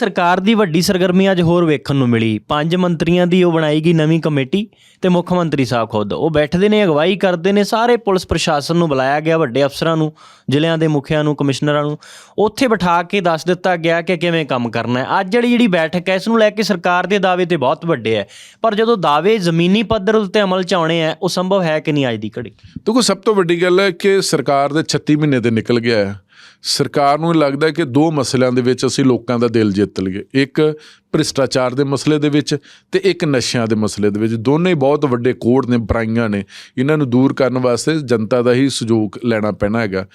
ਸਰਕਾਰ ਦੀ ਵੱਡੀ ਸਰਗਰਮੀ ਅੱਜ ਹੋਰ ਵੇਖਣ ਨੂੰ ਮਿਲੀ। ਪੰਜ ਮੰਤਰੀਆਂ ਦੀ ਉਹ ਬਣਾਈ ਗਈ ਨਵੀਂ ਕਮੇਟੀ ਤੇ ਮੁੱਖ ਮੰਤਰੀ ਸਾਹਿਬ ਖੁਦ। ਉਹ ਬੈਠਦੇ ਨੇ, ਅਗਵਾਈ ਕਰਦੇ ਨੇ, ਸਾਰੇ ਪੁਲਿਸ ਪ੍ਰਸ਼ਾਸਨ ਨੂੰ ਬੁਲਾਇਆ ਗਿਆ ਵੱਡੇ ਅਫਸਰਾਂ ਨੂੰ, ਜ਼ਿਲ੍ਹਿਆਂ ਦੇ ਮੁਖੀਆਂ ਨੂੰ, ਕਮਿਸ਼ਨਰਾਂ ਨੂੰ। ਉੱਥੇ ਬਿਠਾ ਕੇ ਦੱਸ ਦਿੱਤਾ ਗਿਆ ਕਿ ਕਿਵੇਂ ਕੰਮ ਕਰਨਾ ਹੈ। ਅੱਜ ਜਿਹੜੀ ਜਿਹੜੀ ਬੈਠਕ ਹੈ, ਇਸ ਨੂੰ ਲੈ ਕੇ ਸਰਕਾਰ ਦੇ ਦਾਅਵੇ ਤੇ ਬਹੁਤ ਵੱਡੇ ਹੈ। ਪਰ ਜਦੋਂ ਦਾਅਵੇ ਜ਼ਮੀਨੀ ਪੱਧਰ ਉੱਤੇ ਅਮਲ ਚ ਆਉਣੇ ਹੈ, ਉਹ ਸੰਭਵ ਹੈ ਕਿ ਨਹੀਂ ਅੱਜ ਦੀ ਘੜੀ? ਦੇਖੋ, ਸਭ ਤੋਂ ਵੱਡੀ ਗੱਲ ਹੈ ਕਿ ਸਰਕਾਰ ਦੇ 36 ਮਹੀਨੇ ਤੇ ਨਿਕਲ ਗਿਆ ਹੈ। ਸਰਕਾਰ ਨੂੰ ਇਹ ਲੱਗਦਾ ਕਿ ਦੋ ਮਸਲਿਆਂ ਦੇ ਵਿੱਚ ਅਸੀਂ ਲੋਕਾਂ ਦਾ ਦਿਲ ਜਿੱਤ ਲਈਏ। ਇੱਕ ਭ੍ਰਿਸ਼ਟਾਚਾਰ ਦੇ ਮਸਲੇ ਦੇ ਵਿੱਚ ਤੇ ਇੱਕ ਨਸ਼ਿਆਂ ਦੇ ਮਸਲੇ ਦੇ ਵਿੱਚ। ਦੋਨੇ ਬਹੁਤ ਵੱਡੇ ਕੋੜ ਨੇ, ਬੁਰਾਈਆਂ ਨੇ। ਇਹਨਾਂ ਨੂੰ ਦੂਰ ਕਰਨ ਵਾਸਤੇ ਜਨਤਾ ਦਾ ਹੀ ਸਹਿਯੋਗ ਲੈਣਾ ਪੈਣਾ ਹੈਗਾ।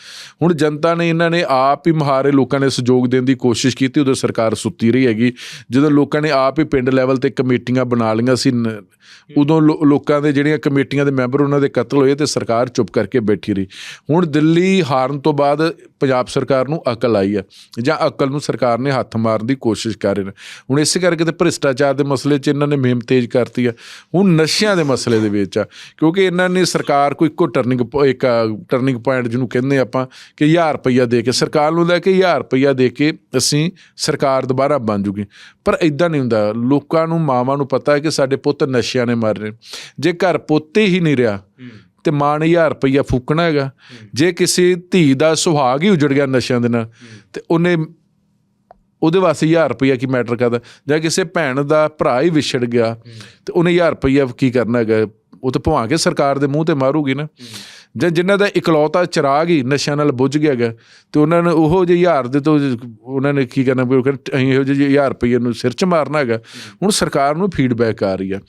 ਹੁਣ ਜਨਤਾ ਨੇ, ਇਹਨਾਂ ਨੇ ਆਪ ਹੀ ਮਹਾਰੇ ਲੋਕਾਂ ਨੇ ਸਹਿਯੋਗ ਦੇਣ ਦੀ ਕੋਸ਼ਿਸ਼ ਕੀਤੀ, ਉਦੋਂ ਸਰਕਾਰ ਸੁੱਤੀ ਰਹੀ ਹੈਗੀ। ਜਦੋਂ ਲੋਕਾਂ ਨੇ ਆਪ ਹੀ ਪਿੰਡ ਲੈਵਲ ਤੇ ਕਮੇਟੀਆਂ ਬਣਾ ਲਈਆਂ ਸੀ, ਨ- ਉਦੋਂ ਲੋ- ਲੋਕਾਂ ਦੇ ਜਿਹੜੀਆਂ ਕਮੇਟੀਆਂ ਦੇ ਮੈਂਬਰ ਉਹਨਾਂ ਦੇ ਕਤਲ ਹੋਏ ਤੇ ਸਰਕਾਰ ਚੁੱਪ ਕਰਕੇ ਬੈਠੀ ਰਹੀ। ਹੁਣ ਦਿੱਲੀ ਹਾਰਨ ਤੋਂ ਬਾਅਦ ਪੰਜਾਬ ਸਰਕਾਰ ਨੂੰ ਅਕਲ ਆਈ ਹੈ, ਜਾਂ ਅਕਲ ਨੂੰ ਸਰਕਾਰ ਨੇ ਹੱਥ ਮਾਰਨ ਦੀ ਕੋਸ਼ਿਸ਼ ਕਰ ਰਹੇ ਨੇ। ਹੁਣ ਇਸੇ ਕਰਕੇ ਤੇ ਭ੍ਰਿਸ਼ਟਾਚਾਰ ਦੇ ਮਸਲੇ 'ਚ ਇਹਨਾਂ ਨੇ ਮੁਹਿੰਮ ਤੇਜ਼ ਕਰਤੀ ਆ। ਹੁਣ ਨਸ਼ਿਆਂ ਦੇ ਮਸਲੇ ਦੇ ਵਿੱਚ ਆ। ਕਿਉਂਕਿ ਇਹਨਾਂ ਨੇ ਸਰਕਾਰ ਕੋਈ ਇੱਕੋ ਟਰਨਿੰਗ ਇੱਕ ਟਰਨਿੰਗ ਪੁਆਇੰਟ ਜਿਹਨੂੰ ਕਹਿੰਦੇ ਆਪਾਂ ਕਿ 1000 ਰੁਪਈਆ ਦੇ ਕੇ, ਸਰਕਾਰ ਨੂੰ ਲੈ ਕੇ 1000 ਰੁਪਈਆ ਦੇ ਕੇ ਅਸੀਂ ਸਰਕਾਰ ਦੁਬਾਰਾ ਬਣ ਜੂਗੀ। ਪਰ ਇਦਾਂ ਨਹੀਂ ਹੁੰਦਾ। ਲੋਕਾਂ ਨੂੰ, ਮਾਵਾਂ ਨੂੰ ਪਤਾ ਹੈ ਕਿ ਸਾਡੇ ਪੁੱਤ ਨਸ਼ਿਆਂ ਨੇ ਮਰ ਰਹੇ। ਜੇ ਘਰ ਪੋਤੇ ਹੀ ਨਹੀਂ ਰਿਹਾ, ਤੇ ਮਾਂ ਨੇ 1000 ਰੁਪਈਆ ਫੂਕਣਾ ਹੈਗਾ। ਜੇ ਕਿਸੇ ਧੀ ਦਾ ਸੁਹਾਗ ਹੀ ਉਜੜ ਗਿਆ ਨਸ਼ਿਆਂ ਦੇ ਨਾਲ, ਤੇ ਉਹਨੇ ਉਹਦੇ ਵਾਸਤੇ 1000 ਰੁਪਈਆ ਕੀ ਮੈਟਰ ਕਰਦਾ? ਜਾਂ ਕਿਸੇ ਭੈਣ ਦਾ ਭਰਾ ਹੀ ਵਿਛੜ ਗਿਆ, ਤੇ ਉਹਨੇ 1000 ਰੁਪਈਆ ਕੀ ਕਰਨਾ ਹੈਗਾ? ਉਹ ਤਾਂ ਭਵਾ ਕੇ ਸਰਕਾਰ ਦੇ ਮੂੰਹ ਤੇ ਮਾਰੂਗੀ ਨਾ। ਜਾਂ ਜਿਨ੍ਹਾਂ ਦਾ ਇਕਲੌਤਾ ਚਿਰਾਗ ਹੀ ਨਸ਼ਿਆਂ ਨਾਲ ਬੁੱਝ ਗਿਆ ਹੈਗਾ ਤੇ ਉਹਨਾਂ ਨੇ ਉਹੋ ਜਿਹੇ ਹਜ਼ਾਰ ਦੇ ਤੋਂ ਉਹਨਾਂ ਨੇ ਕੀ ਕਰਨਾ ਕਹਿੰਦੇ ਅਸੀਂ ਇਹੋ ਜਿਹੇ ਹਜ਼ਾਰ ਰੁਪਈਏ ਨੂੰ ਸਿਰ 'ਚ ਮਾਰਨਾ ਹੈਗਾ। ਹੁਣ ਸਰਕਾਰ ਨੂੰ ਫੀਡਬੈਕ ਆ ਰਹੀ ਆ।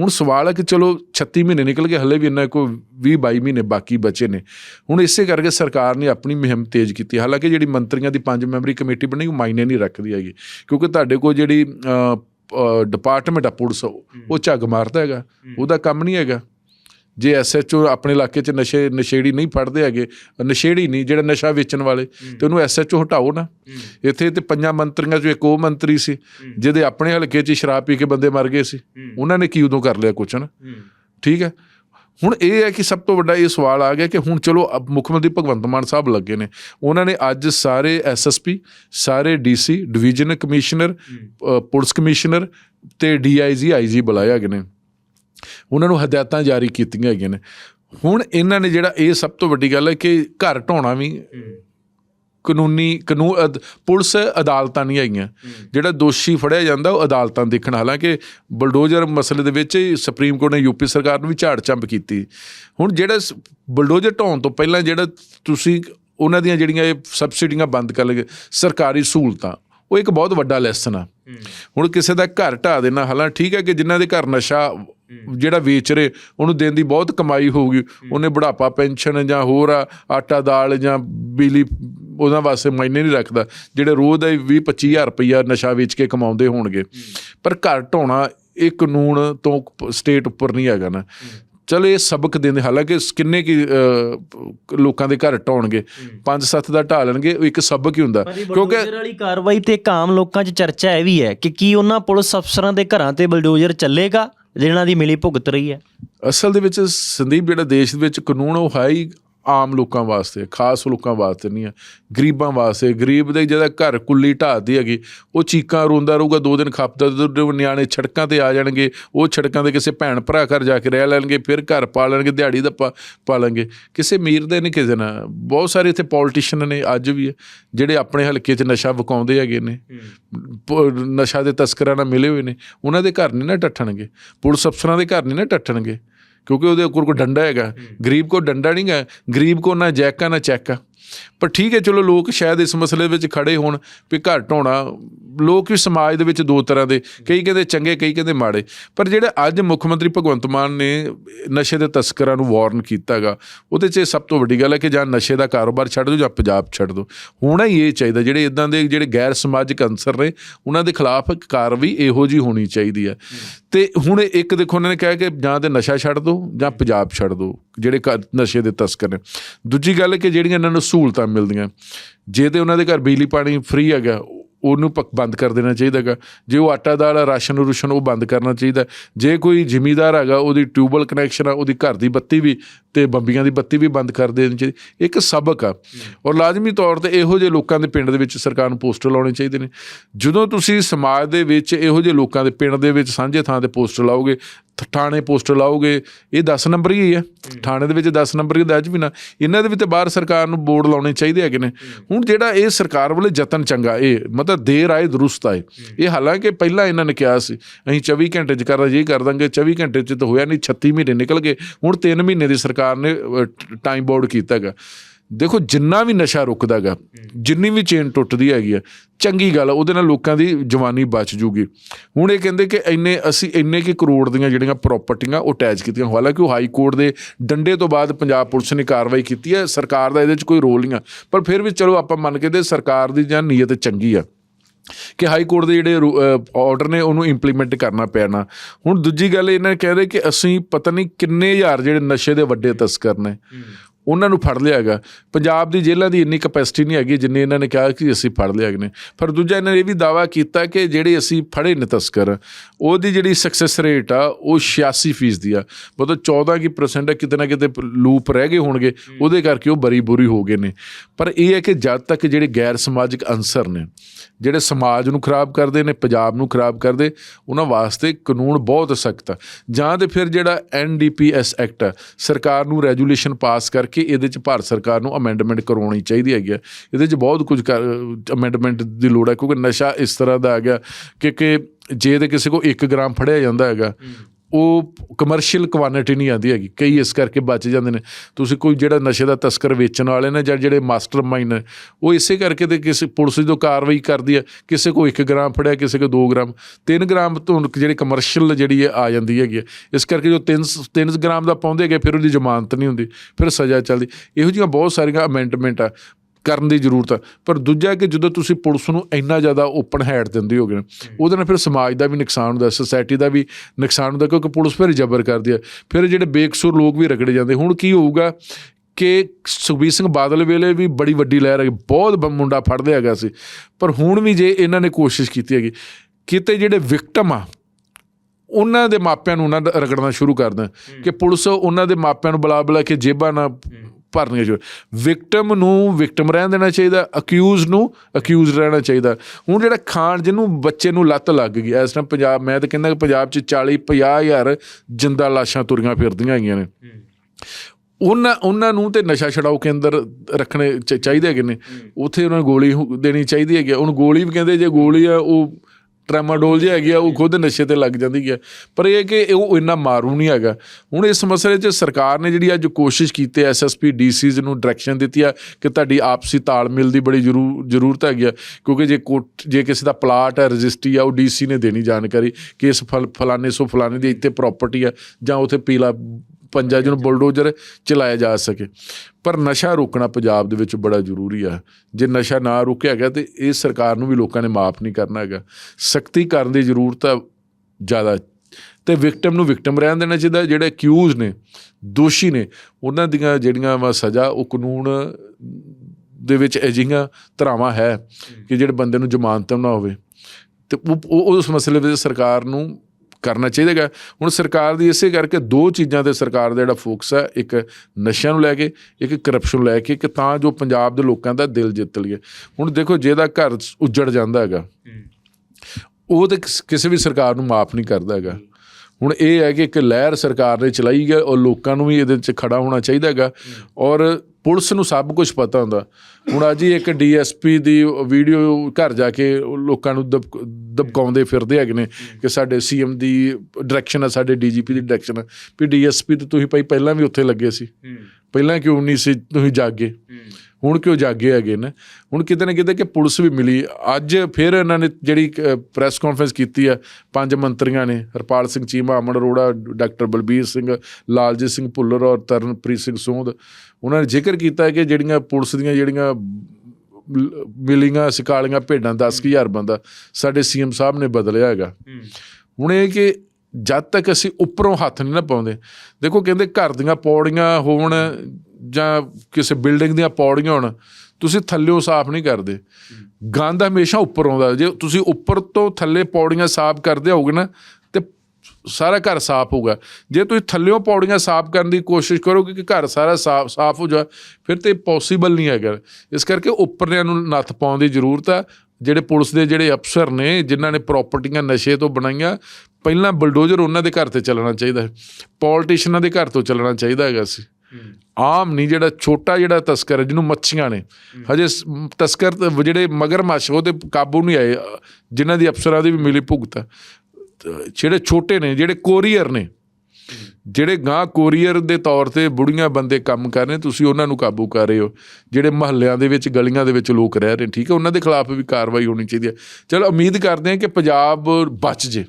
ਹੁਣ ਸਵਾਲ ਹੈ ਕਿ ਚਲੋ 36 ਮਹੀਨੇ ਨਿਕਲ ਗਏ ਹਲੇ ਵੀ ਇੰਨਾ ਕੋਈ 20 22 ਮਹੀਨੇ ਬਾਕੀ ਬਚੇ ਨੇ। ਹੁਣ ਇਸੇ ਕਰਕੇ ਸਰਕਾਰ ਨੇ ਆਪਣੀ ਮੁਹਿੰਮ ਤੇਜ਼ ਕੀਤੀ। ਹਾਲਾਂਕਿ ਜਿਹੜੀ ਮੰਤਰੀਆਂ ਦੀ ਪੰਜ ਮੈਂਬਰੀ ਕਮੇਟੀ ਬਣੀ ਉਹ ਮਾਇਨੇ ਨਹੀਂ ਰੱਖਦੀ ਹੈਗੀ। ਕਿਉਂਕਿ ਤੁਹਾਡੇ ਕੋਲ ਜਿਹੜੀ ਡਿਪਾਰਟਮੈਂਟ ਆ ਪੁਲਿਸ ਉਹ ਝੱਗ ਮਾਰਦਾ ਹੈਗਾ। ਉਹਦਾ ਕੰਮ ਨਹੀਂ ਹੈਗਾ। ਜੇ ਐਸਐਚਓ ਆਪਣੇ ਇਲਾਕੇ 'ਚ ਨਸ਼ੇ ਨਸ਼ੇੜੀ ਨਹੀਂ ਫੜਦੇ ਹੈਗੇ ਨਸ਼ੇੜੀ ਨਹੀਂ ਜਿਹੜਾ ਨਸ਼ਾ ਵੇਚਣ ਵਾਲੇ ਤੇ ਉਹਨੂੰ ਐਸਐਚਓ ਹਟਾਓ ਨਾ। ਇੱਥੇ ਤੇ ਪੰਜਾਂ ਮੰਤਰੀਆਂ 'ਚੋਂ ਇੱਕ ਉਹ ਮੰਤਰੀ ਸੀ ਜਿਹਦੇ ਆਪਣੇ ਹਲਕੇ 'ਚ ਸ਼ਰਾਬ ਪੀ ਕੇ ਬੰਦੇ ਮਰ ਗਏ ਸੀ। ਉਹਨਾਂ ਨੇ ਕੀ ਉਦੋਂ ਕਰ ਲਿਆ ਕੁਛ ਨਾ ਠੀਕ ਹੈ? ਹੁਣ ਇਹ ਹੈ ਕਿ ਸਭ ਤੋਂ ਵੱਡਾ ਇਹ ਸਵਾਲ ਆ ਗਿਆ ਕਿ ਹੁਣ ਚਲੋ ਅਬ ਮੁੱਖ ਮੰਤਰੀ ਭਗਵੰਤ ਮਾਨ ਸਾਹਿਬ ਲੱਗੇ ਨੇ। ਉਹਨਾਂ ਨੇ ਅੱਜ ਸਾਰੇ ਐਸਐਸਪੀ ਸਾਰੇ DC division commissioner police commissioner ਤੇ ਡੀਆਈਜੀ ਆਈਜੀ ਬੁਲਾਏ ਹੈਗੇ ਨੇ। ਉਹਨਾਂ ਨੂੰ ਹਦਾਇਤਾਂ ਜਾਰੀ ਕੀਤੀਆਂ ਹੈਗੀਆਂ ਨੇ। ਹੁਣ ਇਹਨਾਂ ਨੇ ਜਿਹੜਾ ਇਹ ਸਭ ਤੋਂ ਵੱਡੀ ਗੱਲ ਹੈ ਕਿ ਘਰ ਢਾਉਣਾ ਵੀ ਕਾਨੂੰਨੀ, ਕਾਨੂੰਨ ਅਦ- ਪੁਲਿਸ ਅਦਾਲਤਾਂ ਨਹੀਂ ਆਈਆਂ ਜਿਹੜਾ ਦੋਸ਼ੀ ਫੜਿਆ ਜਾਂਦਾ, ਉਹ ਅਦਾਲਤਾਂ ਦੇਖਣ। ਹਾਲਾਂਕਿ ਬਲਡੋਜ਼ਰ ਮਸਲੇ ਦੇ ਵਿੱਚ ਹੀ ਸੁਪਰੀਮ ਕੋਰਟ ਨੇ ਯੂਪੀ ਸਰਕਾਰ ਨੂੰ ਵੀ ਝਾੜ ਚੰਬ ਕੀਤੀ। ਹੁਣ ਜਿਹੜਾ ਸ- ਬਲਡੋਜ਼ਰ ਢਾਉਣ ਤੋਂ ਪਹਿਲਾਂ ਜਿਹੜਾ ਤੁਸੀਂ ਉਹਨਾਂ ਦੀਆਂ ਜਿਹੜੀਆਂ ਇਹ ਸਬਸਿਡੀਆਂ ਬੰਦ ਕਰ ਲਗੇ ਸਰਕਾਰੀ ਸਹੂਲਤਾਂ, ਉਹ ਇੱਕ ਬਹੁਤ ਵੱਡਾ ਲੈਸਨ ਆ। ਹੁਣ ਕਿਸੇ ਦਾ ਘਰ ਢਾ ਦੇਣਾ ਹਾਲਾਂ ਠੀਕ ਹੈ ਕਿ ਜਿਨ੍ਹਾਂ ਦੇ ਘਰ ਨਸ਼ਾ ਜਿਹੜਾ ਵੇਚ ਰਹੇ ਉਹਨੂੰ ਦੇਣ ਦੀ ਬਹੁਤ ਕਮਾਈ ਹੋਊਗੀ। ਉਹਨੇ ਬੁਢਾਪਾ ਪੈਨਸ਼ਨ ਜਾਂ ਹੋਰ ਆਟਾ ਦਾਲ ਜਾਂ ਬਿਜਲੀ ਉਹਨਾਂ ਵਾਸਤੇ ਮਾਇਨੇ ਨਹੀਂ ਰੱਖਦਾ ਜਿਹੜੇ ਰੋਜ਼ ਦਾ 20 25000 ਰੁਪਈਆ ਨਸ਼ਾ ਵੇਚ ਕੇ ਕਮਾਉਂਦੇ ਹੋਣਗੇ। ਪਰ ਘਰ ਢਾਉਣਾ ਇਹ ਕਾਨੂੰਨ ਤੋਂ ਸਟੇਟ ਉੱਪਰ ਨਹੀਂ ਹੈਗਾ ਨਾ। ਚਲ ਇਹ ਸਬਕ ਦਿੰਦੇ ਹਾਲਾਂਕਿ ਕਿੰਨੇ ਕੀ ਲੋਕਾਂ ਦੇ ਘਰ ਪੰਜ ਸੱਤ ਦਾ ਢਾ ਲੈਣਗੇ ਉਹ ਇੱਕ ਸਬਕ ਹੀ ਹੁੰਦਾ। ਕਿਉਂਕਿ ਕਿਉਂਕਿ ਬਲਡੋਜ਼ਰ ਵਾਲੀ ਕਾਰਵਾਈ ਤੇ ਇੱਕ ਆਮ ਲੋਕਾਂ 'ਚ ਚਰਚਾ ਇਹ ਵੀ ਹੈ ਕਿ ਕੀ ਉਹਨਾਂ ਪੁਲਿਸ ਅਫਸਰਾਂ ਦੇ ਘਰਾਂ ਤੇ ਬਲਡੋਜ਼ਰ ਚੱਲੇਗਾ ਜਿਹਨਾਂ ਦੀ ਮਿਲੀ ਭੁਗਤ ਰਹੀ ਹੈ? ਅਸਲ ਦੇ ਵਿੱਚ ਸੰਦੀਪ ਜਿਹੜਾ ਦੇਸ਼ ਦੇ ਵਿੱਚ ਕਾਨੂੰਨ ਉਹ ਹੈ ਹੀ ਆਮ ਲੋਕਾਂ ਵਾਸਤੇ ਖਾਸ ਲੋਕਾਂ ਵਾਸਤੇ ਨਹੀਂ ਹੈ। ਗਰੀਬਾਂ ਵਾਸਤੇ ਗਰੀਬ ਦੇ ਜਿਹਦਾ ਘਰ ਕੁੱਲੀ ਢਾਹਦੀ ਹੈਗੀ ਉਹ ਚੀਕਾਂ ਰੋਂਦਾ ਰਹੂਗਾ ਦੋ ਦਿਨ ਖਪਦਾ ਤੇ ਨਿਆਣੇ ਛੜਕਾਂ ਤੇ ਆ ਜਾਣਗੇ ਉਹ ਛੜਕਾਂ ਦੇ ਕਿਸੇ ਭੈਣ ਭਰਾ ਘਰ ਜਾ ਕੇ ਰਹਿ ਲੈਣਗੇ ਫਿਰ ਘਰ ਪਾ ਲੈਣਗੇ ਦਿਹਾੜੀ ਦਾ ਪਾ ਲੈਣਗੇ। ਕਿਸੇ ਅਮੀਰ ਦੇ ਨਹੀਂ ਕਿਸੇ ਨਾਲ ਬਹੁਤ ਸਾਰੇ ਇੱਥੇ ਪੋਲੀਟੀਸ਼ੀਅਨ ਨੇ ਅੱਜ ਵੀ ਜਿਹੜੇ ਆਪਣੇ ਹਲਕੇ 'ਚ ਨਸ਼ਾ ਵਿਕਾਉਂਦੇ ਹੈਗੇ ਨੇ। ਨਸ਼ਾ ਦੇ ਤਸਕਰਾਂ ਨਾਲ ਮਿਲੇ ਹੋਏ ਨੇ। ਉਹਨਾਂ ਦੇ ਘਰ ਨਹੀਂ ਨਾ ਟੱਠਣਗੇ। ਪੁਲਿਸ ਅਫਸਰਾਂ ਦੇ ਘਰ ਨਹੀਂ ਨਾ ਟੱਠਣਗੇ। ਕਿਉਂਕਿ ਉਹਦੇ ਕੋਲ ਕੋਈ ਡੰਡਾ ਹੈਗਾ। ਗਰੀਬ ਕੋ ਡੰਡਾ ਨਹੀਂ ਹੈ ਗਰੀਬ ਕੋ ਨਾ ਜੈਕਾ ਨਾ ਚੈੱਕਾ। ਪਰ ਠੀਕ ਹੈ, ਚਲੋ ਲੋਕ ਸ਼ਾਇਦ ਇਸ ਮਸਲੇ ਵਿੱਚ ਖੜੇ ਹੋਣ ਵੀ ਘਰ ਢਾਉਣਾ ਲੋਕ ਵੀ ਸਮਾਜ ਦੇ ਵਿੱਚ ਦੋ ਤਰ੍ਹਾਂ ਦੇ, ਕਈ ਕਹਿੰਦੇ ਚੰਗੇ, ਕਈ ਕਹਿੰਦੇ ਮਾੜੇ। ਪਰ ਜਿਹੜੇ ਅੱਜ ਮੁੱਖ ਮੰਤਰੀ ਭਗਵੰਤ ਮਾਨ ਨੇ ਨਸ਼ੇ ਦੇ ਤਸਕਰਾਂ ਨੂੰ ਵਾਰਨ ਕੀਤਾਗਾ, ਉਹਦੇ 'ਚ ਸਭ ਤੋਂ ਵੱਡੀ ਗੱਲ ਹੈ ਕਿ ਜਾਂ ਨਸ਼ੇ ਦਾ ਕਾਰੋਬਾਰ ਛੱਡ ਦਿਓ ਜਾਂ ਪੰਜਾਬ ਛੱਡ ਦਿਓ। ਹੋਣਾ ਹੀ ਇਹ ਚਾਹੀਦਾ, ਜਿਹੜੇ ਇਦਾਂ ਦੇ ਜਿਹੜੇ ਗੈਰ ਸਮਾਜਿਕ ਅੰਸਰ ਨੇ, ਉਹਨਾਂ ਦੇ ਖਿਲਾਫ ਕਾਰਵਾਈ ਇਹੋ ਜੀ ਹੋਣੀ ਚਾਹੀਦੀ ਹੈ। ਤੇ ਹੁਣ ਇੱਕ ਦੇਖੋ, ਉਹਨਾਂ ਨੇ ਕਿਹਾ ਕਿ ਜਾਂ ਤੇ ਨਸ਼ਾ ਛੱਡ ਦਿਓ ਜਾਂ ਪੰਜਾਬ ਛੱਡ ਦਿਓ, ਜਿਹੜੇ ਘਰ ਨਸ਼ੇ ਦੇ ਤਸਕਰ ਨੇ। ਦੂਜੀ ਗੱਲ ਕਿ ਜਿਹੜੀਆਂ ਇਹਨਾਂ ਨੂੰ ਸਹੂਲਤਾਂ ਮਿਲਦੀਆਂ। ਜੇ ਤੇ ਉਹਨਾਂ ਦੇ ਘਰ ਬਿਜਲੀ ਪਾਣੀ ਫ੍ਰੀ ਹੈਗਾ, ਉਹਨੂੰ ਪੱਕ ਬੰਦ ਕਰ ਦੇਣਾ ਚਾਹੀਦਾਗਾ ਜੇ ਉਹ ਆਟਾ ਦਾਲ ਰਾਸ਼ਨ ਰੁਸ਼ਨ, ਉਹ ਬੰਦ ਕਰਨਾ ਚਾਹੀਦਾ। ਜੇ ਕੋਈ ਜ਼ਿਮੀਦਾਰ ਹੈਗਾ, ਉਹਦੀ ਟਿਊਬਲ ਕਨੈਕਸ਼ਨ ਆ, ਉਹਦੀ ਘਰ ਦੀ ਬੱਤੀ ਵੀ ਤੇ ਬੰਬੀਆਂ ਦੀ ਬੱਤੀ ਵੀ ਬੰਦ ਕਰ ਦੇਣੀ ਚਾਹੀਦੀ। ਇੱਕ ਸਬਕ ਆ। ਔਰ ਲਾਜ਼ਮੀ ਤੌਰ ਤੇ ਇਹੋ ਜਿਹੇ ਲੋਕਾਂ ਦੇ ਪਿੰਡ ਦੇ ਵਿੱਚ ਸਰਕਾਰ ਨੂੰ ਪੋਸਟਰ ਲਾਉਣੇ ਚਾਹੀਦੇ ਨੇ। ਜਦੋਂ ਤੁਸੀਂ ਸਮਾਜ ਦੇ ਵਿੱਚ ਇਹੋ ਜਿਹੇ ਲੋਕਾਂ ਦੇ ਪਿੰਡ ਦੇ ਵਿੱਚ ਸਾਂਝੇ ਥਾਂ ਤੇ ਪੋਸਟਰ ਲਾਓਗੇ ਥਾਣੇ ਪੋਸਟਰ ਲਾਓਗੇ ਇਹ 10 ਨੰਬਰ ਹੀ ਹੈ। ਥਾਣੇ ਦੇ ਵਿੱਚ 10 ਨੰਬਰ ਹੀ ਦਾਜ ਵੀ ਨਾ ਇਹਨਾਂ ਦੇ ਵੀ ਤੇ ਬਾਹਰ ਸਰਕਾਰ ਨੂੰ ਬੋਰਡ ਲਾਉਣੇ ਚਾਹੀਦੇ ਹੈਗੇ ਨੇ। ਹੁਣ ਜਿਹੜਾ ਇਹ ਸਰਕਾਰ ਵੱਲੋਂ ਯਤਨ ਚੰਗਾ ਇਹ ਮਤਲਬ ਦੇਰ ਆਏ ਦਰੁਸਤ ਆਏ। ਇਹ ਹਾਲਾਂਕਿ ਪਹਿਲਾਂ ਇਹਨਾਂ ਨੇ ਕਿਹਾ ਸੀ ਅਸੀਂ 24 ਘੰਟੇ ਚ ਕਰਦਾ ਜੀ ਕਰ ਦਾਂਗੇ 24 ਘੰਟੇ ਚ ਤਾਂ ਹੋਇਆ ਨਹੀਂ 36 ਮਹੀਨੇ ਨਿਕਲ ਗਏ। ਹੁਣ 3 ਮਹੀਨੇ ਦੀ ਸਰਕਾਰ ਨੇ ਟਾਈਮ ਬੋਰਡ ਕੀਤਾ ਹੈਗਾ। ਦੇਖੋ ਜਿੰਨਾ ਵੀ ਨਸ਼ਾ ਰੁਕਦਾਗਾ ਜਿੰਨੀ ਵੀ ਚੇਨ ਟੁੱਟਦੀ ਹੈਗੀ ਆ ਚੰਗੀ ਗੱਲ ਆ, ਉਹਦੇ ਨਾਲ ਲੋਕਾਂ ਦੀ ਜਵਾਨੀ ਬਚ ਜੂਗੀ। ਹੁਣ ਇਹ ਕਹਿੰਦੇ ਕਿ ਇੰਨੇ ਅਸੀਂ ਇੰਨੇ ਕੀ ਕਰੋੜ ਦੀਆਂ ਜਿਹੜੀਆਂ ਪ੍ਰਾਪਰਟੀਆਂ ਉਹ ਅਟੈਚ ਕੀਤੀਆਂ। ਹਾਲਾਂਕਿ ਉਹ ਹਾਈ ਕੋਰਟ ਦੇ ਡੰਡੇ ਤੋਂ ਬਾਅਦ ਪੰਜਾਬ ਪੁਲਿਸ ਨੇ ਕਾਰਵਾਈ ਕੀਤੀ ਹੈ ਸਰਕਾਰ ਦਾ ਇਹਦੇ 'ਚ ਕੋਈ ਰੋਲ ਨਹੀਂ ਆ। ਪਰ ਫਿਰ ਵੀ ਚਲੋ ਆਪਾਂ ਮੰਨ ਕੇ ਤੇ ਸਰਕਾਰ ਦੀ ਜਾਂ ਨੀਅਤ ਚੰਗੀ ਆ ਕਿ ਹਾਈ ਕੋਰਟ ਦੇ ਜਿਹੜੇ ਆਰਡਰ ਨੇ ਉਹਨੂੰ ਇੰਪਲੀਮੈਂਟ ਕਰਨਾ ਪੈਣਾ। ਹੁਣ ਦੂਜੀ ਗੱਲ ਇਹਨਾਂ ਨੇ ਕਹਿੰਦੇ ਕਿ ਅਸੀਂ ਪਤਾ ਨਹੀਂ ਕਿੰਨੇ ਹਜ਼ਾਰ ਜਿਹੜੇ ਨਸ਼ੇ ਦੇ ਵੱਡੇ ਤਸਕਰ ਨੇ। ਉਹਨਾਂ ਨੂੰ ਫੜ ਲਿਆ ਹੈਗਾ। ਪੰਜਾਬ ਦੀ ਜੇਲ੍ਹਾਂ ਦੀ ਇੰਨੀ ਕਪੈਸਿਟੀ ਨਹੀਂ ਹੈਗੀ ਜਿੰਨੇ ਇਹਨਾਂ ਨੇ ਕਿਹਾ ਕਿ ਅਸੀਂ ਫੜ ਲਿਆ ਨੇ। ਪਰ ਦੂਜਾ ਇਹਨਾਂ ਨੇ ਇਹ ਵੀ ਦਾਵਾ ਕੀਤਾ ਕਿ ਜਿਹੜੇ ਅਸੀਂ ਫੜੇ ਨੇ ਤਸਕਰ ਉਹਦੀ ਜਿਹੜੀ ਸਕਸੈਸ ਰੇਟ ਆ ਉਹ 86% ਦੀ ਆ। ਮਤਲਬ 14 ਕੀ ਪਰਸੈਂਟ ਹੈ ਕਿਤੇ ਨਾ ਕਿਤੇ ਲੂਪ ਰਹਿ ਗਏ ਹੋਣਗੇ ਉਹਦੇ ਕਰਕੇ ਉਹ ਬਰੀ ਬੁਰੀ ਹੋ ਗਏ ਨੇ। ਪਰ ਇਹ ਹੈ ਕਿ ਜਦ ਤੱਕ ਜਿਹੜੇ ਗੈਰ ਸਮਾਜਿਕ ਅੰਸਰ ਨੇ ਜਿਹੜੇ ਸਮਾਜ ਨੂੰ ਖਰਾਬ ਕਰਦੇ ਨੇ ਪੰਜਾਬ ਨੂੰ ਖਰਾਬ ਕਰਦੇ ਉਹਨਾਂ ਵਾਸਤੇ ਕਾਨੂੰਨ ਬਹੁਤ ਸਖਤ ਆ। ਜਾਂ ਤੇ ਫਿਰ ਜਿਹੜਾ ਐਨਡੀਪੀਐਸ ਐਕਟ ਆ ਸਰਕਾਰ ਨੂੰ ਰੈਜੂਲੇਸ਼ਨ ਪਾਸ ਕਰਕੇ ਇਹਦੇ ਚ ਭਾਰਤ ਸਰਕਾਰ ਨੂੰ ਅਮੈਂਡਮੈਂਟ ਕਰਵਾਉਣੀ ਚਾਹੀਦੀ ਹੈਗੀ ਆ। ਇਹਦੇ ਚ ਬਹੁਤ ਕੁਝ ਅਮੈਂਡਮੈਂਟ ਦੀ ਲੋੜ ਹੈ ਕਿਉਂਕਿ ਨਸ਼ਾ ਇਸ ਤਰ੍ਹਾਂ ਦਾ ਆ ਗਿਆ ਕਿ ਕਿ ਜੇ ਤੇ ਕਿਸੇ ਕੋ 1 ਗ੍ਰਾਮ ਫੜਿਆ ਜਾਂਦਾ ਹੈਗਾ, ਉਹ ਕਮਰਸ਼ੀਅਲ ਕੁਆਂਟੀਟੀ ਨਹੀਂ ਆਉਂਦੀ ਹੈਗੀ। ਕਈ ਇਸ ਕਰਕੇ ਬਚ ਜਾਂਦੇ ਨੇ। ਤੁਸੀਂ ਕੋਈ ਜਿਹੜਾ ਨਸ਼ੇ ਦਾ ਤਸਕਰ ਵੇਚਣ ਵਾਲੇ ਨੇ ਜਾਂ ਜਿਹੜੇ ਮਾਸਟਰਮਾਈਂਡ ਨੇ, ਉਹ ਇਸੇ ਕਰਕੇ ਤੇ ਕਿਸੇ ਪੁਲਿਸ ਜਦੋਂ ਕਾਰਵਾਈ ਕਰਦੀ ਹੈ, ਕਿਸੇ ਕੋ 1 ਗ੍ਰਾਮ ਫੜਿਆ, ਕਿਸੇ ਕੋ 2 ਗ੍ਰਾਮ 3 ਗ੍ਰਾਮ ਤੋਂ ਜਿਹੜੀ ਕਮਰਸ਼ੀਅਲ ਜਿਹੜੀ ਹੈ ਆ ਜਾਂਦੀ ਹੈਗੀ ਹੈ। ਇਸ ਕਰਕੇ ਜੋ 3 3 ਗ੍ਰਾਮ ਦਾ ਪਾਉਂਦੇ ਹੈਗੇ, ਫਿਰ ਉਹਦੀ ਜ਼ਮਾਨਤ ਨਹੀਂ ਹੁੰਦੀ, ਫਿਰ ਸਜ਼ਾ ਚੱਲਦੀ। ਇਹੋ ਜਿਹੀਆਂ ਬਹੁਤ ਸਾਰੀਆਂ ਅਮੈਂਡਮੈਂਟ ਆ। ਕਰਨ ਦੀ ਜ਼ਰੂਰਤ ਆ ਪਰ ਦੂਜਾ ਕਿ ਜਦੋਂ ਤੁਸੀਂ ਪੁਲਿਸ ਨੂੰ ਇੰਨਾ ਜ਼ਿਆਦਾ ਓਪਨ ਹੈਂਡ ਦਿੰਦੇ ਹੋਗੇ ਉਹਦੇ ਨਾਲ ਫਿਰ ਸਮਾਜ ਦਾ ਵੀ ਨੁਕਸਾਨ ਹੁੰਦਾ ਸੋਸਾਇਟੀ ਦਾ ਵੀ ਨੁਕਸਾਨ ਹੁੰਦਾ ਕਿਉਂਕਿ ਪੁਲਿਸ ਫਿਰ ਜ਼ਬਰ ਕਰਦੀ ਹੈ। ਫਿਰ ਜਿਹੜੇ ਬੇਕਸੂਰ ਲੋਕ ਵੀ ਰਗੜੇ ਜਾਂਦੇ। ਹੁਣ ਕੀ ਹੋਊਗਾ ਕਿ ਸੁਖਬੀਰ ਸਿੰਘ ਬਾਦਲ ਵੇਲੇ ਵੀ ਬੜੀ ਵੱਡੀ ਲਹਿਰ ਹੈ ਬਹੁਤ ਬ- ਮੁੰਡਾ ਫੜਦੇ ਹੈਗਾ ਸੀ। ਪਰ ਹੁਣ ਵੀ ਜੇ ਇਹਨਾਂ ਨੇ ਕੋਸ਼ਿਸ਼ ਕੀਤੀ ਹੈਗੀ ਕਿਤੇ ਜਿਹੜੇ ਵਿਕਟਮ ਆ ਉਹਨਾਂ ਦੇ ਮਾਪਿਆਂ ਨੂੰ ਉਹਨਾਂ ਦਾ ਰਗੜਨਾ ਸ਼ੁਰੂ ਕਰਦਾ ਕਿ ਪੁਲਿਸ ਉਹਨਾਂ ਦੇ ਮਾਪਿਆਂ ਨੂੰ ਬੁਲਾ ਬੁਲਾ ਕੇ ਜੇਬਾਂ ਨਾ ਭਰਨੀਆਂ ਸ਼ੁਰੂ। ਵਿਕਟਮ ਨੂੰ ਵਿਕਟਮ ਰਹਿਣ ਦੇਣਾ ਚਾਹੀਦਾ ਅਕਿਊਜ਼ ਨੂੰ ਅਕਿਊਜ਼ ਰਹਿਣਾ ਚਾਹੀਦਾ। ਹੁਣ ਜਿਹੜਾ ਖਾਨ ਜਿਹਨੂੰ ਬੱਚੇ ਨੂੰ ਲੱਤ ਲੱਗ ਗਈ ਇਸ ਟਾਈਮ ਪੰਜਾਬ ਮੈਂ ਤਾਂ ਕਹਿੰਦਾ ਕਿ ਪੰਜਾਬ 'ਚ 40 50 ਹਜ਼ਾਰ ਜਿੰਦਾ ਲਾਸ਼ਾਂ ਤੁਰੀਆਂ ਫਿਰਦੀਆਂ ਹੈਗੀਆਂ ਨੇ। ਉਹਨਾਂ ਉਹਨਾਂ ਨੂੰ ਤੇ ਨਸ਼ਾ ਛਡਾਓ ਕੇਂਦਰ ਰੱਖਣੇ ਚਾਹੀਦੇ ਹੈਗੇ ਨੇ। ਉੱਥੇ ਉਹਨਾਂ ਨੂੰ ਗੋਲੀ ਦੇਣੀ ਚਾਹੀਦੀ ਹੈਗੀ। ਉਹਨੂੰ ਗੋਲੀ ਵੀ ਕਹਿੰਦੇ ਜੇ ਗੋਲੀ ਆ ਉਹ ਟ੍ਰੈਮਾਡੋਲ ਜੇ ਹੈਗੀ ਆ, ਉਹ ਖੁਦ ਨਸ਼ੇ ਤੇ ਲੱਗ ਜਾਂਦੀ ਹੈ। ਪਰ ਇਹ ਕਿ ਉਹ ਇੰਨਾ ਮਾਰੂ ਨਹੀਂ ਹੈਗਾ। ਹੁਣ ਇਸ ਮਸਲੇ 'ਚ ਸਰਕਾਰ ਨੇ ਜਿਹੜੀ ਅੱਜ ਕੋਸ਼ਿਸ਼ ਕੀਤੀ ਐਸਐਸਪੀ ਡੀਸੀਜ਼ ਨੂੰ ਡਾਇਰੈਕਸ਼ਨ ਦਿੱਤੀ ਆ ਕਿ ਤੁਹਾਡੀ ਆਪਸੀ ਤਾਲਮੇਲ ਦੀ ਬੜੀ ਜ਼ਰੂ- ਜ਼ਰੂਰਤ ਹੈਗੀ ਆ। ਕਿਉਂਕਿ ਜੇ ਕੋਟ, ਜੇ ਕਿਸੇ ਦਾ ਪਲਾਟ ਹੈ, ਰਜਿਸਟਰੀ ਆ, ਉਹ ਡੀਸੀ ਨੇ ਦੇਣੀ ਜਾਣਕਾਰੀ ਕਿ ਇਸ ਫਲ, ਫਲਾਣੇ ਸੋ ਫਲਾਣੇ ਦੀ ਇੱਥੇ ਪ੍ਰਾਪਰਟੀ ਆ ਜਾਂ ਉੱਥੇ ਪੀਲਾ ਪੰਜਾ ਜਿਹਨੂੰ ਬੁਲਡੋਜ਼ਰ ਚਲਾਇਆ ਜਾ ਸਕੇ। ਪਰ ਨਸ਼ਾ ਰੋਕਣਾ ਪੰਜਾਬ ਦੇ ਵਿੱਚ ਬੜਾ ਜ਼ਰੂਰੀ ਆ। ਜੇ ਨਸ਼ਾ ਨਾ ਰੁਕਿਆ ਗਿਆ ਤੇ ਇਹ ਸਰਕਾਰ ਨੂੰ ਵੀ ਲੋਕਾਂ ਨੇ ਮਾਫ ਨਹੀਂ ਕਰਨਾ ਹੈਗਾ। ਸਖਤੀ ਕਰਨ ਦੀ ਜ਼ਰੂਰਤ ਆ ਜ਼ਿਆਦਾ। ਤੇ ਵਿਕਟਮ ਨੂੰ ਵਿਕਟਮ ਰਹਿਣ ਦੇਣਾ ਚਾਹੀਦਾ। ਜਿਹੜੇ ਅਕਿਊਜ਼ ਨੇ, ਦੋਸ਼ੀ ਨੇ, ਉਹਨਾਂ ਦੀਆਂ ਜਿਹੜੀਆਂ ਵਾ ਸਜ਼ਾ, ਉਹ ਕਾਨੂੰਨ ਦੇ ਵਿੱਚ ਅਜਿਹੀਆਂ ਧਰਾਵਾਂ ਹੈ ਕਿ ਜਿਹੜੇ ਬੰਦੇ ਨੂੰ ਜ਼ਮਾਨਤ ਨਾ ਹੋਵੇ। ਤੇ ਉਹ, ਉਸ ਮਸਲੇ ਵਿੱਚ ਸਰਕਾਰ ਨੂੰ ਕਰਨਾ ਚਾਹੀਦਾ ਹੈਗਾ। ਹੁਣ ਸਰਕਾਰ ਦੀ ਇਸੇ ਕਰਕੇ ਦੋ ਚੀਜ਼ਾਂ ਤੇ ਸਰਕਾਰ ਦਾ ਜਿਹੜਾ ਫੋਕਸ ਹੈ ਇੱਕ ਨਸ਼ਿਆਂ ਨੂੰ ਲੈ ਕੇ ਇੱਕ ਕਰਪਸ਼ਨ ਲੈ ਕੇ ਕਿ ਤਾਂ ਜੋ ਪੰਜਾਬ ਦੇ ਲੋਕਾਂ ਦਾ ਦਿਲ ਜਿੱਤ ਲਈਏ। ਹੁਣ ਦੇਖੋ ਜਿਹਦਾ ਘਰ ਉੱਜੜ ਜਾਂਦਾ ਹੈਗਾ ਉਹ ਤੇ ਕਿਸੇ ਵੀ ਸਰਕਾਰ ਨੂੰ ਮਾਫ ਨਹੀਂ ਕਰਦਾ ਹੈਗਾ। ਹੁਣ ਇਹ ਹੈ ਕਿ ਇੱਕ ਲਹਿਰ ਸਰਕਾਰ ਨੇ ਚਲਾਈ ਹੈ ਔਰ ਲੋਕਾਂ ਨੂੰ ਵੀ ਇਹਦੇ 'ਚ ਖੜਾ ਹੋਣਾ ਚਾਹੀਦਾ ਹੈਗਾ। ਔਰ ਪੁਲਿਸ ਨੂੰ ਸਭ ਕੁਝ ਪਤਾ ਹੁੰਦਾ। ਹੁਣ ਅੱਜ ਹੀ ਇੱਕ ਡੀਐਸਪੀ ਦੀ ਵੀਡੀਓ ਘਰ ਜਾ ਕੇ ਲੋਕਾਂ ਨੂੰ ਦਬ ਦਬਕਾਉਂਦੇ ਫਿਰਦੇ ਹੈਗੇ ਨੇ ਕਿ ਸਾਡੇ ਸੀਐਮ ਦੀ ਡਾਇਰੈਕਸ਼ਨ ਹੈ ਸਾਡੇ ਡੀਜੀਪੀ ਦੀ ਡਾਇਰੈਕਸ਼ਨ ਹੈ ਵੀ ਡੀਐਸਪੀ ਤੇ ਤੁਸੀਂ ਭਾਈ ਪਹਿਲਾਂ ਵੀ ਉੱਥੇ ਲੱਗੇ ਸੀ। ਪਹਿਲਾਂ ਕਿਉਂ ਨਹੀਂ ਸੀ ਤੁਸੀਂ ਜਾਗੇ? ਹੁਣ ਕਿਉਂ ਜਾਗੇ ਹੈਗੇ ਨੇ? ਹੁਣ ਕਿਤੇ ਨਾ ਕਿਤੇ ਕਿ ਪੁਲਿਸ ਵੀ ਮਿਲੀ। ਅੱਜ ਫਿਰ ਇਹਨਾਂ ਨੇ ਜਿਹੜੀ ਪ੍ਰੈਸ ਕਾਨਫਰੰਸ ਕੀਤੀ ਆ ਪੰਜ ਮੰਤਰੀਆਂ ਨੇ ਹਰਪਾਲ ਸਿੰਘ ਚੀਮਾ ਅਮਨ ਅਰੋੜਾ ਡਾਕਟਰ ਬਲਬੀਰ ਸਿੰਘ ਲਾਲਜੀਤ ਸਿੰਘ ਭੁੱਲਰ ਔਰ ਤਰਨਪ੍ਰੀਤ ਸਿੰਘ ਸੋਂਦ। ਉਹਨਾਂ ਨੇ ਜ਼ਿਕਰ ਕੀਤਾ ਕਿ ਜਿਹੜੀਆਂ ਪੁਲਿਸ ਦੀਆਂ ਜਿਹੜੀਆਂ ਮਿਲੀਆਂ ਸਿਕਾਲੀਆਂ ਭੇਡਾਂ 10000 ਬੰਦਾ ਸਾਡੇ ਸੀਐਮ ਸਾਹਿਬ ਨੇ ਬਦਲਿਆ ਹੈਗਾ। ਹੁਣ ਇਹ ਕਿ ਜਦ ਤੱਕ ਅਸੀਂ ਉੱਪਰੋਂ ਹੱਥ ਨਹੀਂ ਨਾ ਪਾਉਂਦੇ ਦੇਖੋ ਕਹਿੰਦੇ ਘਰ ਦੀਆਂ ਪੌੜੀਆਂ ਹੋਣ ਜਾਂ ਕਿਸੇ ਬਿਲਡਿੰਗ ਦੀਆਂ ਪੌੜੀਆਂ ਹੋਣ, ਤੁਸੀਂ ਥੱਲਿਓਂ ਸਾਫ਼ ਨਹੀਂ ਕਰਦੇ। ਗੰਦ ਹਮੇਸ਼ਾ ਉੱਪਰ ਆਉਂਦਾ। ਜੇ ਤੁਸੀਂ ਉੱਪਰ ਤੋਂ ਥੱਲੇ ਪੌੜੀਆਂ ਸਾਫ਼ ਕਰਦੇ ਹੋਗੇ ਨਾ, ਤੇ ਸਾਰਾ ਘਰ ਸਾਫ਼ ਹੋਊਗਾ। ਜੇ ਤੁਸੀਂ ਥੱਲਿਓਂ ਪੌੜੀਆਂ ਸਾਫ਼ ਕਰਨ ਦੀ ਕੋਸ਼ਿਸ਼ ਕਰੋਗੇ ਕਿ ਘਰ ਸਾਰਾ ਸਾਫ਼ ਸਾਫ਼ ਹੋ ਜਾ ਫਿਰ ਤੇ ਪੋਸੀਬਲ ਨਹੀਂ ਹੈਗਾ। ਇਸ ਕਰਕੇ ਉੱਪਰਲਿਆਂ ਨੂੰ ਨੱਥ ਪਾਉਣ ਦੀ ਜ਼ਰੂਰਤ ਆ। ਜਿਹੜੇ ਪੁਲਿਸ ਦੇ ਜਿਹੜੇ ਅਫਸਰ ਨੇ, ਜਿਨ੍ਹਾਂ ਨੇ ਪ੍ਰਾਪਰਟੀਆਂ ਨਸ਼ੇ ਤੋਂ ਬਣਾਈਆਂ, ਪਹਿਲਾਂ ਬਲਡੋਜ਼ਰ ਉਹਨਾਂ ਦੇ ਘਰ ਤੇ ਚੱਲਣਾ ਚਾਹੀਦਾ ਹੈ। ਪੋਲਿਟਿਸ਼ੀਅਨਾਂ ਦੇ ਘਰ ਤੋਂ ਚੱਲਣਾ ਚਾਹੀਦਾ ਹੈਗਾ ਸੀ। ਆਮ ਨਹੀਂ ਜਿਹੜਾ ਛੋਟਾ ਜਿਹੜਾ ਤਸਕਰ ਹੈ ਜਿਹਨੂੰ ਮੱਛੀਆਂ ਨੇ। ਹਜੇ ਸ- ਮ, ਤਸਕਰ ਤੇ ਜਿਹੜੇ ਮਗਰਮੱਛ ਉਹਦੇ ਕਾਬੂ ਨਹੀਂ ਆਏ। ਅ, ਜਿਨ੍ਹਾਂ ਦੀ ਅਫਸਰਾਂ ਦੀ ਵੀ ਮਿਲੀ ਭੁਗਤ। ਹੈ। ਜਿਹੜੇ ਛੋਟੇ ਨੇ ਜਿਹੜੇ ਕੋਰੀਅਰ ਨੇ ਜਿਹੜੇ ਗਾਂ ਕੋਰੀਅਰ ਦੇ ਤੌਰ ਤੇ ਬੁੜੀਆਂ ਬੰਦੇ ਕੰਮ ਕਰ ਰਹੇ ਤੁਸੀਂ ਉਹਨਾਂ ਨੂੰ ਕਾਬੂ ਕਰ ਰਹੇ ਹੋ। ਜਿਹੜੇ ਮਹੱਲਿਆਂ ਦੇ ਵਿੱਚ ਗਲੀਆਂ ਦੇ ਵਿੱਚ ਲੋਕ ਰਹਿ ਰਹੇ ਠੀਕ ਹੈ? ਉਹਨਾਂ ਦੇ ਖਿਲਾਫ ਵੀ ਕਾਰਵਾਈ ਹੋਣੀ ਚਾਹੀਦੀ ਹੈ। ਚਲੋ ਉਮੀਦ ਕਰਦੇ ਹਾਂ ਕਿ ਪੰਜਾਬ ਬਚ ਜੇ।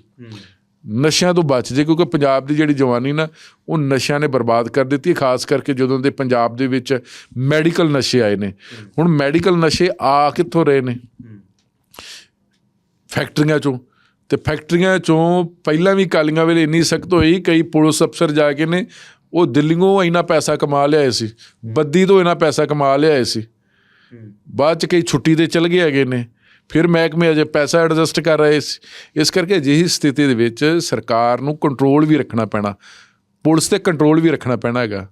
ਨਸ਼ਿਆਂ ਤੋਂ ਬਚ ਜੇ ਕਿਉਂਕਿ ਪੰਜਾਬ ਦੀ ਜਿਹੜੀ ਜਵਾਨੀ ਨਾ ਉਹ ਨਸ਼ਿਆਂ ਨੇ ਬਰਬਾਦ ਕਰ ਦਿੱਤੀ ਹੈ, ਖਾਸ ਕਰਕੇ ਜਦੋਂ ਦੇ ਪੰਜਾਬ ਦੇ ਵਿੱਚ ਮੈਡੀਕਲ ਨਸ਼ੇ ਆਏ ਨੇ। ਹੁਣ ਮੈਡੀਕਲ ਨਸ਼ੇ ਆ ਕਿੱਥੋਂ ਰਹੇ ਨੇ? ਫੈਕਟਰੀਆਂ ਚੋਂ। ਤੇ ਫੈਕਟਰੀਆਂ ਚੋਂ ਪਹਿਲਾਂ ਵੀ ਕਾਲੀਆਂ ਵੇਲੇ ਇੰਨੀ ਸਖਤ ਹੋਈ ਕਈ ਪੁਲਿਸ ਅਫਸਰ ਜਾ ਕੇ ਨੇ ਉਹ ਦਿੱਲੀੋਂ ਇੰਨਾ ਪੈਸਾ ਕਮਾ ਲਿਆਏ ਸੀ ਬੱਦੀ ਤੋਂ ਇੰਨਾ ਪੈਸਾ ਕਮਾ ਲਿਆਏ ਸੀ। ਬਾਅਦ ਚ ਕਈ ਛੁੱਟੀ ਤੇ ਚਲ ਗਏ ਹੈਗੇ ਨੇ। ਫਿਰ ਮਹਿਕਮੇ ਅਜੇ ਪੈਸਾ ਐਡਜਸਟ ਕਰ ਰਹੇ ਸੀ। ਇਸ ਕਰਕੇ ਅਜਿਹੀ ਸਥਿਤੀ ਦੇ ਵਿੱਚ ਸਰਕਾਰ ਨੂੰ ਕੰਟਰੋਲ ਵੀ ਰੱਖਣਾ ਪੈਣਾ। ਪੁਲਿਸ ਤੇ ਕੰਟਰੋਲ ਵੀ ਰੱਖਣਾ ਪੈਣਾ ਹੈਗਾ।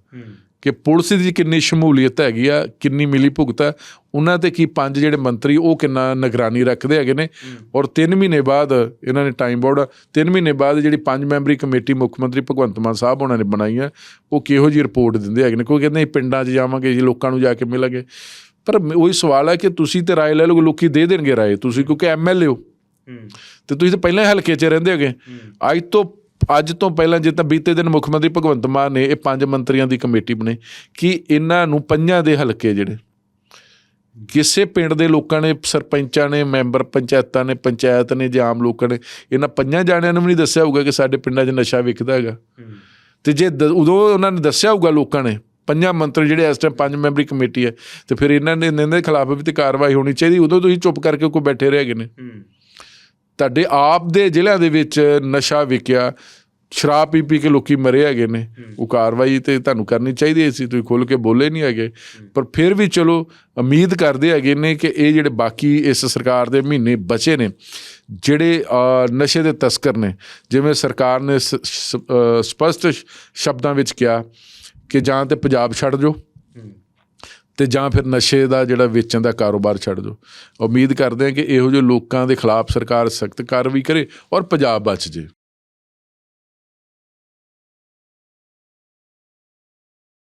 ਕਿ ਪੁਲਿਸ ਦੀ ਕਿੰਨੀ ਸ਼ਮੂਲੀਅਤ ਹੈਗੀ ਆ ਕਿੰਨੀ ਮਿਲੀ ਭੁਗਤ ਹੈ ਉਹਨਾਂ ਤੇ ਕੀ ਪੰਜ ਜਿਹੜੇ ਮੰਤਰੀ ਉਹ ਕਿੰਨਾ ਨਿਗਰਾਨੀ ਰੱਖਦੇ ਹੈਗੇ ਨੇ। ਔਰ 3 ਮਹੀਨੇ ਬਾਅਦ ਇਹਨਾਂ ਨੇ ਟਾਈਮ ਬੋਰਡ 3 ਮਹੀਨੇ ਬਾਅਦ ਜਿਹੜੀ ਪੰਜ ਮੈਂਬਰੀ ਕਮੇਟੀ ਮੁੱਖ ਮੰਤਰੀ ਭਗਵੰਤ ਮਾਨ ਸਾਹਿਬ ਉਹਨਾਂ ਨੇ ਬਣਾਈ ਹੈ ਉਹ ਕਿਹੋ ਜੀ ਰਿਪੋਰਟ ਦਿੰਦੇ ਹੈਗੇ ਨੇ। ਕੋਈ ਕਹਿੰਦੇ ਪਿੰਡਾਂ 'ਚ ਜਾਵਾਂਗੇ ਜੀ ਲੋਕਾਂ ਨੂੰ ਜਾ ਕੇ ਮਿਲਾਂਗੇ। ਪਰ ਉਹੀ ਸਵਾਲ ਹੈ ਕਿ ਤੁਸੀਂ ਤੇ ਰਾਏ ਲੈ ਲਓ ਲੋਕੀ ਦੇ ਦੇਣਗੇ ਰਾਏ ਤੁਸੀਂ ਕਿਉਂਕਿ ਐਮਐਲਏ ਹੋ। ਤੇ ਤੁਸੀਂ ਤਾਂ ਪਹਿਲਾਂ ਹਲਕੇ 'ਚ ਰਹਿੰਦੇ ਹੋਗੇ। ਅੱਜ ਤੋਂ ਅੱਜ ਤੋਂ ਪਹਿਲਾਂ ਜੇ ਤਾਂ ਬੀਤੇ ਦਿਨ ਮੁੱਖ ਮੰਤਰੀ ਭਗਵੰਤ ਮਾਨ ਨੇ ਇਹ ਪੰਜ ਮੰਤਰੀਆਂ ਦੀ ਕਮੇਟੀ ਬਣੇ ਕਿ ਇਹਨਾਂ ਨੂੰ ਪੰਜਾਂ ਦੇ ਹਲਕੇ ਜਿਹੜੇ ਕਿਸੇ ਪਿੰਡ ਦੇ ਲੋਕਾਂ ਨੇ ਸਰਪੰਚਾਂ ਨੇ ਮੈਂਬਰ ਪੰਚਾਇਤਾਂ ਨੇ ਪੰਚਾਇਤ ਨੇ ਜਾਂ ਆਮ ਲੋਕਾਂ ਨੇ ਇਹਨਾਂ ਪੰਜਾਂ ਜਾਣਿਆਂ ਨੂੰ ਵੀ ਨਹੀਂ ਦੱਸਿਆ ਹੋਊਗਾ ਕਿ ਸਾਡੇ ਪਿੰਡਾਂ 'ਚ ਨਸ਼ਾ ਵਿਕਦਾ ਹੈਗਾ। ਤੇ ਜੇ ਉਦੋਂ ਉਹਨਾਂ ਨੇ ਦੱਸਿਆ ਹੋਊਗਾ ਲੋਕਾਂ ਨੇ ਪੰਜਾਂ ਮੰਤਰੀ ਜਿਹੜੇ ਇਸ ਟਾਈਮ ਪੰਜ ਮੈਂਬਰੀ ਕਮੇਟੀ ਹੈ ਤੇ ਫਿਰ ਇਹਨਾਂ ਨੇ ਇਹਨਾਂ ਦੇ ਖਿਲਾਫ ਵੀ ਤੇ ਕਾਰਵਾਈ ਹੋਣੀ ਚਾਹੀਦੀ ਉਦੋਂ ਤੁਸੀਂ ਚੁੱਪ ਕਰਕੇ ਕੋਈ ਬੈਠੇ ਰਹਿ ਗਏ ਨੇ। ਤੁਹਾਡੇ ਆਪ ਦੇ ਜ਼ਿਲ੍ਹਿਆਂ ਦੇ ਵਿੱਚ ਨਸ਼ਾ ਵਿਕਿਆ ਸ਼ਰਾਬ ਪੀ ਪੀ ਕੇ ਲੋਕੀ ਮਰੇ ਹੈਗੇ ਨੇ। ਉਹ ਕਾਰਵਾਈ ਤੇ ਤੁਹਾਨੂੰ ਕਰਨੀ ਚਾਹੀਦੀ ਸੀ ਤੁਸੀਂ ਖੁੱਲ ਕੇ ਬੋਲੇ ਨਹੀਂ ਹੈਗੇ। ਪਰ ਫਿਰ ਵੀ ਚਲੋ ਉਮੀਦ ਕਰਦੇ ਹੈਗੇ ਨੇ ਕਿ ਇਹ ਜਿਹੜੇ ਬਾਕੀ ਇਸ ਸਰਕਾਰ ਦੇ ਮਹੀਨੇ ਬਚੇ ਨੇ ਜਿਹੜੇ ਨਸ਼ੇ ਦੇ ਤਸਕਰ ਨੇ ਜਿਵੇਂ ਸਰਕਾਰ ਨੇ ਸਪਸ਼ਟ ਸ਼ਬਦਾਂ ਵਿੱਚ ਕਿਹਾ ਕਿ ਜਾਂ ਤੇ ਪੰਜਾਬ ਛੱਡ ਜਾਓ ਤੇ ਜਾਂ ਫਿਰ ਨਸ਼ੇ ਦਾ ਜਿਹੜਾ ਵੇਚਣ ਦਾ ਕਾਰੋਬਾਰ ਛੱਡ ਦਿਓ ਉਮੀਦ ਕਰਦੇ ਹਾਂ ਕਿ ਇਹੋ ਜਿਹੇ ਲੋਕਾਂ ਦੇ ਖਿਲਾਫ ਸਰਕਾਰ ਸਖਤ ਕਾਰਵਾਈ ਕਰੇ ਔਰ ਪੰਜਾਬ ਬਚ ਜੇ।